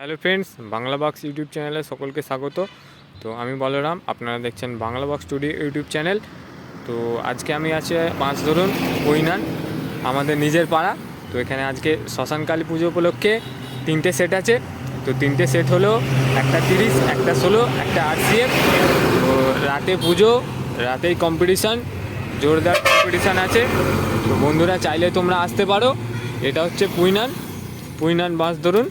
Hello friends, Bangla box YouTube চ্যানেলে সকলকে স্বাগত। তো আমি বলরাম, আপনারা দেখছেন Bangla box studio YouTube channel. তো আজকে আমি আছি পাঁচ ধরুন বইনান আমাদের নিজের পাড়া। তো এখানে আজকে শ্মশানকালী পুজো উপলক্ষে তিনটে সেট আছে। তো তিনটে সেট হলো, একটা তিরিশ, একটা ষোলো, একটা আরসিএফ তো রাতে পুজো, রাতেই কম্পিটিশান জোরদার কম্পিটিশান আছে। তো বন্ধুরা চাইলে তোমরা আসতে পারো। এটা হচ্ছে পুইনান। পুইনান বাস ধরুন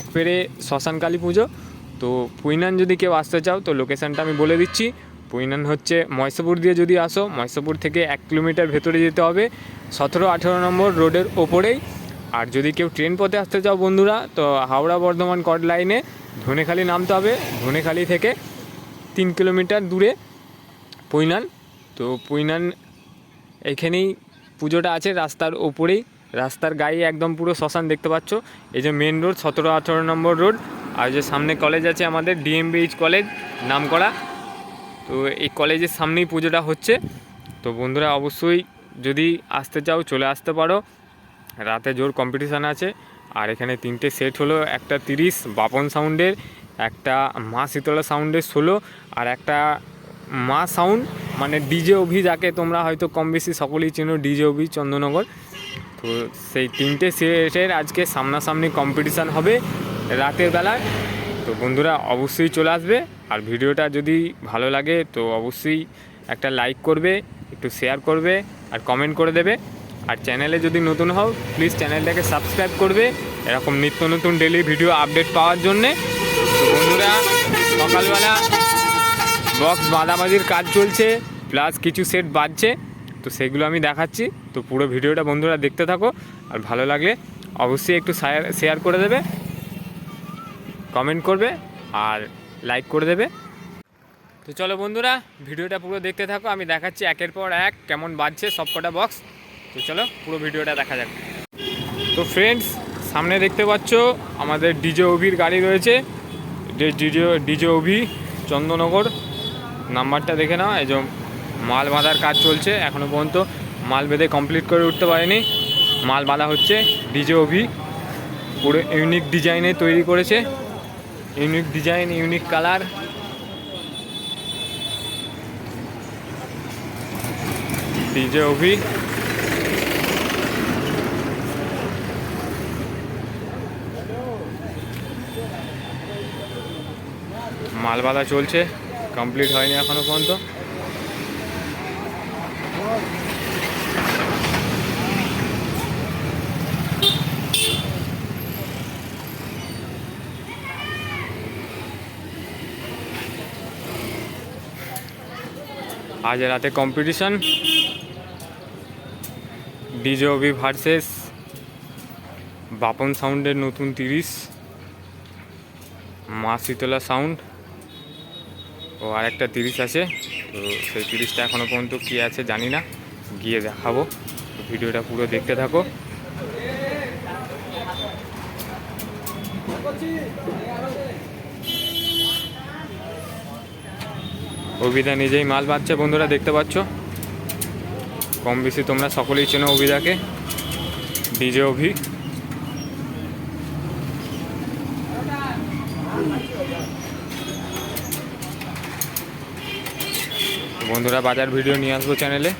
এক পেরে শ্মশান কালী পুজো। তো পুইনান যদি কেউ আসতে চাও, তো লোকেশানটা আমি বলে দিচ্ছি। পুইনান হচ্ছে ময়সাপুর দিয়ে যদি আসো ময়সাপুর থেকে এক কিলোমিটার ভেতরে যেতে হবে। সতেরো আঠেরো নম্বর রোডের ওপরেই। আর যদি কেউ ট্রেন পথে আসতে চাও বন্ধুরা, তো হাওড়া বর্ধমান কট লাইনে ধনেখালি নামতে হবে। ধনেখালি থেকে তিন কিলোমিটার দূরে পুইনান। তো পুইনান এখানেই পুজোটা আছে, রাস্তার ওপরেই। রাস্তার গায়ে একদম পুরো শ্মশান দেখতে পাচ্ছ। এই যে মেন রোড সতেরো, আঠেরো নম্বর রোড আর যে সামনে কলেজ আছে আমাদের ডিএমবিএইচ কলেজ নাম করা তো এই কলেজের সামনেই পুজোটা হচ্ছে। তো বন্ধুরা, অবশ্যই যদি আসতে চাও, চলে আসতে পারো। রাতে জোর কম্পিটিশান আছে। আর এখানে তিনটে সেট হলো, একটা তিরিশ, বাপন সাউন্ডের একটা মা শীতলা সাউন্ডের ষোলো, আর একটা মা সাউন্ড মানে ডিজে অভি যাকে তোমরা হয়তো কম বেশি সকলেই চেনো ডিজে অভি চন্দ্রনগর। তো সেই তিনটে সেটের আজকে সামনাসামনি কম্পিটিশান হবে রাতের বেলায়। তো বন্ধুরা, অবশ্যই চলে আসবে। আর ভিডিওটা যদি ভালো লাগে, তো অবশ্যই একটা লাইক করবে, একটু শেয়ার করবে, আর কমেন্ট করে দেবে। আর চ্যানেলে যদি নতুন হও প্লিজ চ্যানেলটাকে সাবস্ক্রাইব করবে। এরকম নিত্য নতুন ডেলি ভিডিও আপডেট পাওয়ার জন্যে। তো বন্ধুরা, সকালবেলা বক্স বাঁধাবাজির কাজ চলছে প্লাস কিছু সেট বাজছে। তো সেগুলো আমি দেখাচ্ছি। তো পুরো ভিডিওটা বন্ধুরা দেখতে থাকো। আর ভালো লাগলে অবশ্যই একটু শেয়ার করে দেবে কমেন্ট করবে আর লাইক করে দেবে। তো চলো বন্ধুরা, ভিডিওটা পুরো দেখতে থাকো। আমি দেখাচ্ছি একের পর এক কেমন বাজছে সবকটা বক্স তো চলো পুরো ভিডিওটা দেখা যাক। তো ফ্রেন্ডস সামনে দেখতে পাচ্ছ আমাদের ডিজে ওভির গাড়ি রয়েছে। DJ DJ Ovi Chandranagar. নাম্বারটা দেখে নাও, এই মাল বাঁধার কাজ চলছে এখনও পর্যন্ত মাল বেঁধে কমপ্লিট করে উঠতে পারেনি। মাল বাঁধা হচ্ছে ডিজে ওভি পুরো ইউনিক ডিজাইনে তৈরি করেছে। Unique design unique colour DJ মাল বাঁধা চলছে কমপ্লিট হয়নি এখনও পর্যন্ত। আজ রাতে কম্পিটিশন ডিজে ভার্সেস বাপন সাউন্ডের নতুন তিরিশ, মা শীতলা সাউন্ড ও আর একটা তিরিশ আছে। তো সেই তিরিশটা এখনও পর্যন্ত কী আছে জানি না। গিয়ে দেখাবো। ভিডিওটা পুরো দেখতে থাকো। অভিদা নিজেই মাল বাঁধছে বন্ধুরা, দেখতে পাচ্ছ? কম বেশি তোমরা সকলেই চেনো অভিদাকে। ডিজে অভি। বন্ধুরা বাজার ভিডিও নিয়ে আসব চ্যানেলে।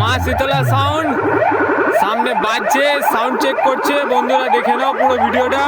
মা শীতলা সাউন্ড সামনে বাজছে সাউন্ড চেক করছে। বন্ধুরা দেখে নাও পুরো ভিডিওটা।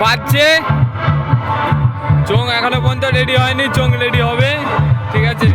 বাজছে। চোখ এখনও পর্যন্ত রেডি হয়নি চোখ রেডি হবে। ঠিক আছে?